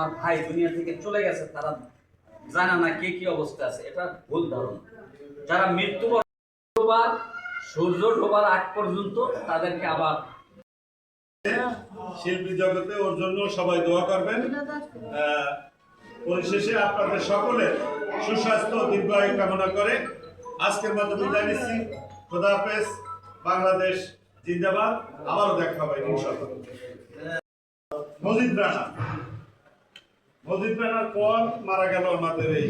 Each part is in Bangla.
আমার ভাই দুনিয়া থেকে চলে গেছে, তারা জানে না কে কি অবস্থা আছে। এটা ভুল ধারণা। যারা মৃত্যু সূর্য ডোবার আগ পর্যন্ত তাদেরকে আবার শিল্পী জগতে ওর জন্য সবাই দোয়া করবেন। পরিশেষে আপনাদের সকলের সুস্বাস্থ্য, দীর্ঘায়ু কামনা করে আজকের মতো বিদায় নিচ্ছি। খোদা হাফেজ, বাংলাদেশ জিন্দাবাদ। আবারও দেখা হবে ইনশাআল্লাহ। মজিদ রানা। মজিদ রানার পর মারা গেল আমাদের এই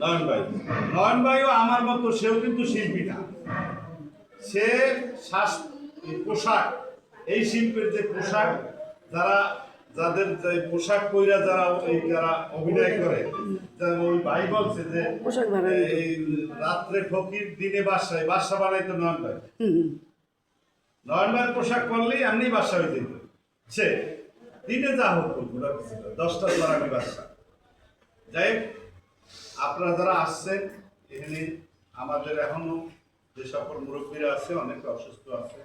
নয়ন ভাই। নয়ন ভাইও আমার মতো সেও কিন্তু শিল্পী না। সে শ্বাস পোশাক এই শিল্পের যে পোশাক যারা যাদের যে পোশাক পইরা যারা এই যারা অভিনয় করে ওই ভাই বলছে যে এই রাত্রে ফকির দিনে বাসায় বাসা বানাইতো নয়ন ভাই। নয়ন ভাইয়ের পোশাক পরলেই এমনি বাসা হয়ে যেত। সে দিনে যা হোক ওরা কিছু। দশটা পর আমি বাসা যাই আপনারা যারা আসছেন, এখানে আমাদের এখনও যে সকল মুরব্বীরা আছে, অনেকে অসুস্থ আছে,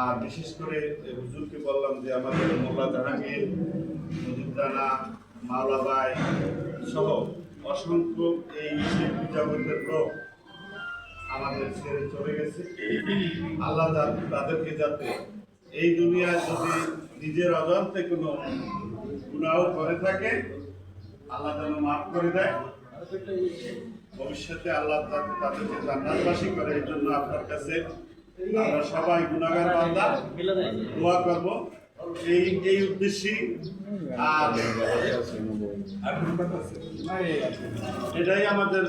আর বিশেষ করে হুজুরকে বললাম যে আমাদের মোল্লা জাহাঙ্গীর, মজিদ রানা মাওলাবাই সহ অসংখ্য এই শিল্পী লোক আমাদের ছেড়ে চলে গেছে আল্লাহ তাদেরকে যাতে এই দুনিয়ায় যদি নিজের অজান্তে কোনো গুনাহ করে থাকে, আল্লাহ যেন মাফ করে দেয়। ভবিষ্যতে আল্লাহ যাতে তাদেরকে জান্নাতবাসী করে, এই জন্য আপনার কাছে আমরা সবাই গুণাগার বান্দা। দোয়া করব। এই এই উদ্দেশ্যে আর এটাই আমাদের